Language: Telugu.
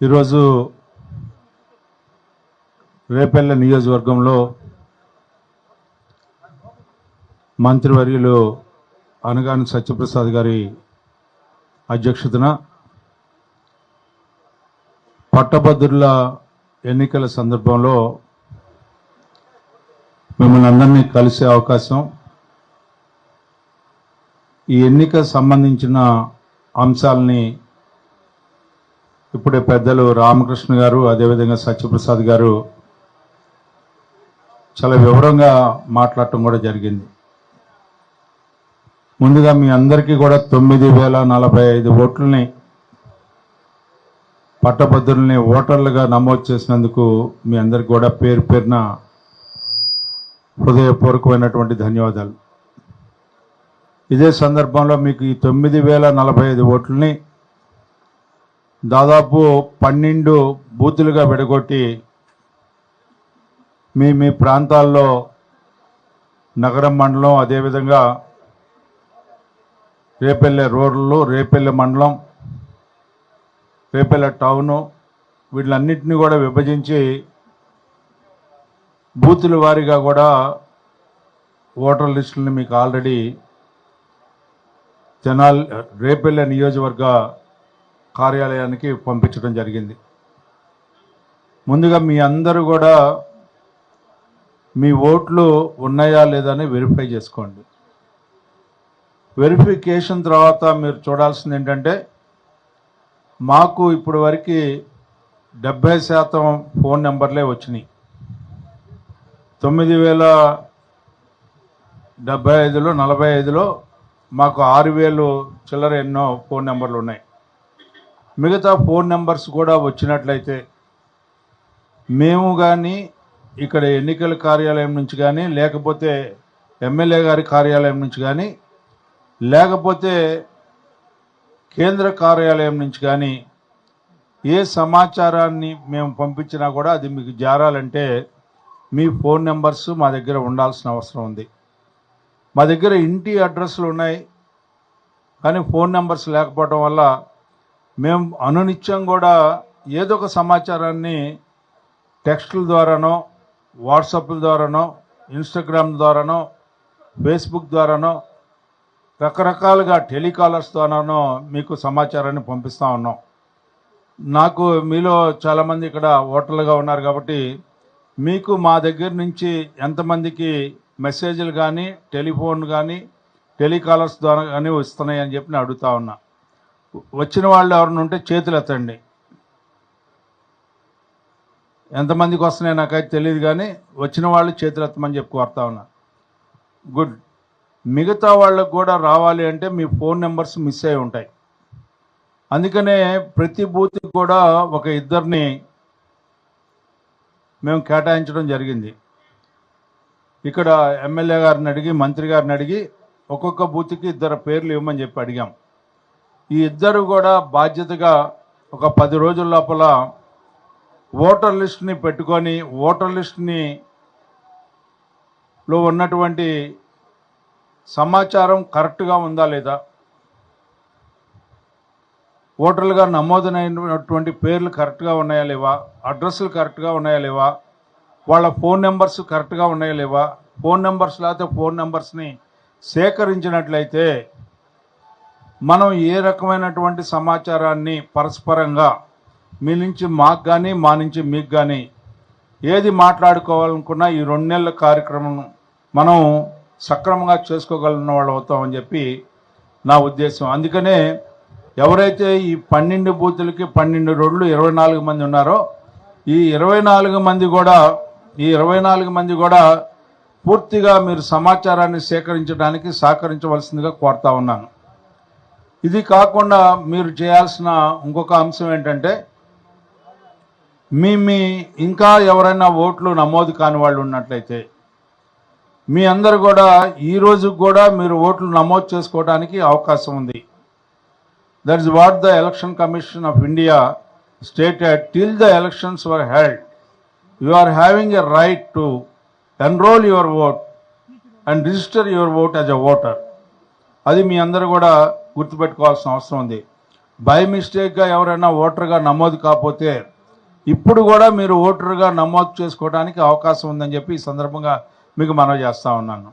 ఈరోజు రేపెల్ల నియోజకవర్గంలో మంత్రివర్యులు అనగాని సత్యప్రసాద్ గారి అధ్యక్షతన పట్టభద్రుల ఎన్నికల సందర్భంలో మిమ్మల్ని అందరినీ కలిసే అవకాశం. ఈ ఎన్నిక సంబంధించిన అంశాలని ఇప్పుడే పెద్దలు రామకృష్ణ గారు అదేవిధంగా సత్యప్రసాద్ గారు చాలా వివరంగా మాట్లాడటం కూడా జరిగింది. ముందుగా మీ అందరికీ కూడా తొమ్మిది వేల నలభై ఐదు ఓట్లని పట్టభద్రుల్ని ఓటర్లుగా నమోదు చేసినందుకు మీ అందరికి కూడా పేరు పేరున హృదయపూర్వకమైనటువంటి ధన్యవాదాలు. ఇదే సందర్భంలో మీకు ఈ తొమ్మిది వేల నలభై ఐదు ఓట్లని దాదాపు పన్నెండు బూతులుగా విడగొట్టి మీ మీ ప్రాంతాల్లో నగరం మండలం అదేవిధంగా రేపెల్లె రోడ్లు రేపెల్లె మండలం రేపెల్లె టౌను వీటిలన్నింటినీ కూడా విభజించి బూతుల వారీగా కూడా ఓటర్ లిస్టులను మీకు ఆల్రెడీ జనాల్ రేపెల్లె నియోజకవర్గ కార్యాలయానికి పంపించడం జరిగింది. ముందుగా మీ అందరూ కూడా మీ ఓట్లు ఉన్నాయా లేదా అని వెరిఫై చేసుకోండి. వెరిఫికేషన్ తర్వాత మీరు చూడాల్సింది ఏంటంటే మాకు ఇప్పటి వరకు డెబ్భై శాతం ఫోన్ నెంబర్లే వచ్చినాయి. తొమ్మిది వేల డెబ్బై ఐదులో నలభై ఐదులో మాకు ఆరు వేలు చిల్లర ఎన్నో ఫోన్ నెంబర్లు ఉన్నాయి. మిగతా ఫోన్ నెంబర్స్ కూడా వచ్చినట్లయితే మేము కానీ ఇక్కడ ఎన్నికల కార్యాలయం నుంచి కానీ లేకపోతే ఎమ్మెల్యే గారి కార్యాలయం నుంచి కానీ లేకపోతే కేంద్ర కార్యాలయం నుంచి కానీ ఏ సమాచారాన్ని మేము పంపించినా కూడా అది మీకు జారాలంటే మీ ఫోన్ నెంబర్స్ మా దగ్గర ఉండాల్సిన అవసరం ఉంది. మా దగ్గర ఇంటి అడ్రస్లు ఉన్నాయి. కానీ ఫోన్ నెంబర్స్ లేకపోవడం వల్ల మేము అనునిత్యం కూడా ఏదో ఒక సమాచారాన్ని టెక్స్టుల ద్వారానో వాట్సాప్ల ద్వారానో ఇన్స్టాగ్రామ్ ద్వారానో ఫేస్బుక్ ద్వారానో రకరకాలుగా టెలికాలర్స్ ద్వారానో మీకు సమాచారాన్ని పంపిస్తూ ఉన్నాం. నాకు మీలో చాలామంది ఇక్కడ ఓటర్లుగా ఉన్నారు కాబట్టి మీకు మా దగ్గర నుంచి ఎంతమందికి మెసేజ్లు కానీ టెలిఫోన్ కానీ టెలికాలర్స్ ద్వారా కానీ వస్తున్నాయని అని చెప్పి నేను అడుగుతా ఉన్నా. వచ్చిన వాళ్ళు ఎవరైనా ఉంటే చేతులు ఎత్తండి. ఎంతమందికి వస్తున్నాయి నాకైతే తెలియదు కానీ వచ్చిన వాళ్ళు చేతులు ఎత్తమని చెప్పి కోరుతా ఉన్నా. గుడ్. మిగతా వాళ్ళకు కూడా రావాలి అంటే మీ ఫోన్ నెంబర్స్ మిస్ అయి ఉంటాయి. అందుకనే ప్రతి బూత్కి కూడా ఒక ఇద్దరిని మేము కేటాయించడం జరిగింది. ఇక్కడ ఎమ్మెల్యే గారిని అడిగి మంత్రి గారిని అడిగి ఒక్కొక్క బూత్కి ఇద్దరు పేర్లు ఇవ్వమని చెప్పి అడిగాం. ఈ ఇద్దరు కూడా బాధ్యతగా ఒక పది రోజుల లోపల ఓటర్ లిస్ట్ని పెట్టుకొని ఓటర్ లిస్ట్ని లో ఉన్నటువంటి సమాచారం కరెక్ట్గా ఉందా లేదా? ఓటర్లుగా నమోదైనటువంటి పేర్లు కరెక్ట్గా ఉన్నాయా లేవా? అడ్రస్లు కరెక్ట్గా ఉన్నాయా లేవా? వాళ్ళ ఫోన్ నెంబర్స్ కరెక్ట్గా ఉన్నాయా లేవా? ఫోన్ నెంబర్స్ లేకపోతే ఫోన్ నెంబర్స్ని సేకరించినట్లయితే మనం ఏ రకమైనటువంటి సమాచారాన్ని పరస్పరంగా మీ నుంచి మాకు కానీ మా నుంచి మీకు కానీ ఏది మాట్లాడుకోవాలనుకున్నా ఈ రెండు నెలల కార్యక్రమం మనం సక్రమంగా చేసుకోగలిగిన వాళ్ళు అవుతామని చెప్పి నా ఉద్దేశం. అందుకనే ఎవరైతే ఈ పన్నెండు బూతులకి పన్నెండు రోడ్లు ఇరవై నాలుగు మంది ఉన్నారో ఈ ఇరవై నాలుగు మంది కూడా ఈ ఇరవై నాలుగు మంది కూడా పూర్తిగా మీరు సమాచారాన్ని సేకరించడానికి సహకరించవలసిందిగా కోరుతా ఉన్నాను. ఇది కాకుండా మీరు చేయాల్సిన ఇంకొక అంశం ఏంటంటే మీ మీ ఇంకా ఎవరైనా ఓట్లు నమోదు కాని వాళ్ళు ఉన్నట్లయితే మీ అందరు కూడా ఈ కూడా మీరు ఓట్లు నమోదు చేసుకోవడానికి అవకాశం ఉంది. That is what the election commission of India stated till the elections were held you are having a right to enrol your vote and register your vote as a voter అది మీ అందరు కూడా గుర్తుపెట్టుకోవాల్సిన అవసరం ఉంది. బై మిస్టేక్గా ఎవరైనా ఓటర్గా నమోదు కాకపోతే ఇప్పుడు కూడా మీరు ఓటర్గా నమోదు చేసుకోవడానికి అవకాశం ఉందని చెప్పి ఈ సందర్భంగా మీకు మనవి చేస్తూ ఉన్నాను.